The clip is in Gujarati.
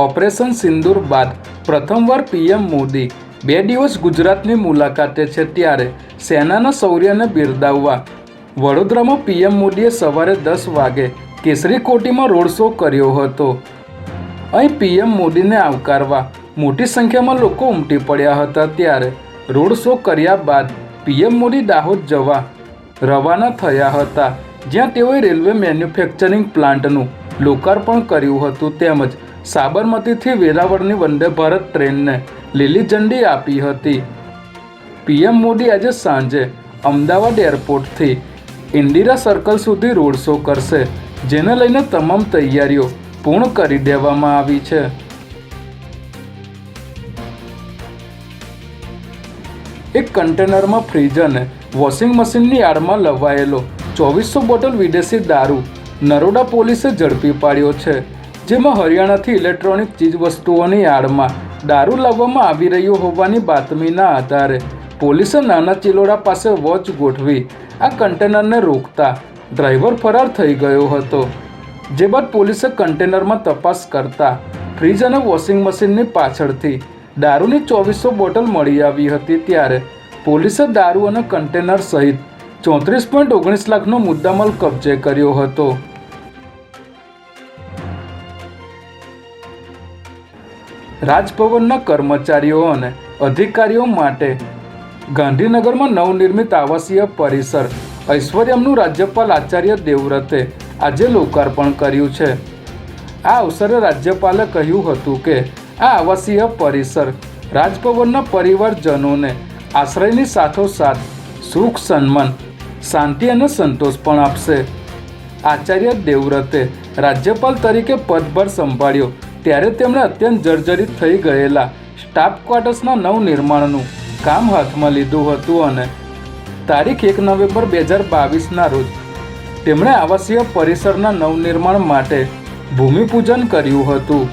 ઓપરેશન સિંદૂર બાદ પ્રથમવાર પીએમ મોદી બે દિવસ ગુજરાતની મુલાકાતે છે ત્યારે સેનાના શૌર્યને બિરદાવવા. વડોદરામાં પીએમ મોદીએ સવારે દસ વાગે કેસરી કોટીમાં રોડ શો કર્યો હતો. અહીં પીએમ મોદીને આવકારવા મોટી સંખ્યામાં લોકો ઉમટી પડ્યા હતા ત્યારે રોડ શો કર્યા બાદ પીએમ મોદી દાહોદ જવા રવાના થયા હતા. જ્યાં તેઓએ રેલવે મેન્યુફેક્ચરિંગ પ્લાન્ટનું લોકાર્પણ કર્યું હતું તેમજ સાબરમતીથી વેરાવળની વંદે ભારત ટ્રેનને લીલી ઝંડી આપી હતી. પીએમ મોદી આજે સાંજે અમદાવાદ એરપોર્ટથી ઇન્દિરા સર્કલ સુધી રોડ શો કરશે, જેને લઈને તમામ તૈયારીઓ પૂર્ણ કરી દેવામાં આવી છે. એક કન્ટેનરમાં ફ્રીજ અને વોશિંગ મશીનની આડમાં લવાયેલો ચોવીસો બોટલ વિદેશી દારૂ નરોડા પોલીસે ઝડપી પાડ્યો છે. જેમાં હરિયાણાથી ઇલેક્ટ્રોનિક ચીજવસ્તુઓની આડમાં દારૂ લાવવામાં આવી રહ્યો હોવાની બાતમીના આધારે પોલીસે નાના ચિલોડા પાસે વોચ ગોઠવી આ કન્ટેનરને રોકતા ડ્રાઈવર ફરાર થઈ ગયો હતો. જે બાદ પોલીસે કન્ટેનરમાં તપાસ કરતા ફ્રીજ અને વોશિંગ મશીનની પાછળથી દારૂની ચોવીસો બોટલ મળી આવી હતી ત્યારે પોલીસે દારૂ અને કન્ટેનર સહિત ચોત્રીસ પોઈન્ટ ઓગણીસ લાખનો મુદ્દામાલ કબજે કર્યો હતો. રાજભવનના કર્મચારીઓ અને અધિકારીઓ માટે ગાંધીનગરમાં નવનિર્મિત આવાસીય પરિસર ઐશ્વર્યમનું રાજ્યપાલ આચાર્ય દેવવ્રતે આજે લોકાર્પણ કર્યું છે. આ અવસરે રાજ્યપાલે કહ્યું હતું કે, આ આવાસીય પરિસર રાજભવનના પરિવારજનોને આશ્રયની સાથોસાથ સુખ, સન્માન, શાંતિ અને સંતોષ પણ આપશે. આચાર્ય દેવવ્રતે રાજ્યપાલ તરીકે પદભાર સંભાળ્યો ત્યારે તેમણે અત્યંત જર્જરિત થઈ ગયેલા સ્ટાફ ક્વાર્ટર્સના નવનિર્માણનું કામ હાથમાં લીધું હતું અને તારીખ એક નવેમ્બર બે હજાર બાવીસના રોજ તેમણે આવાસીય પરિસરના નવનિર્માણ માટે ભૂમિપૂજન કર્યું હતું.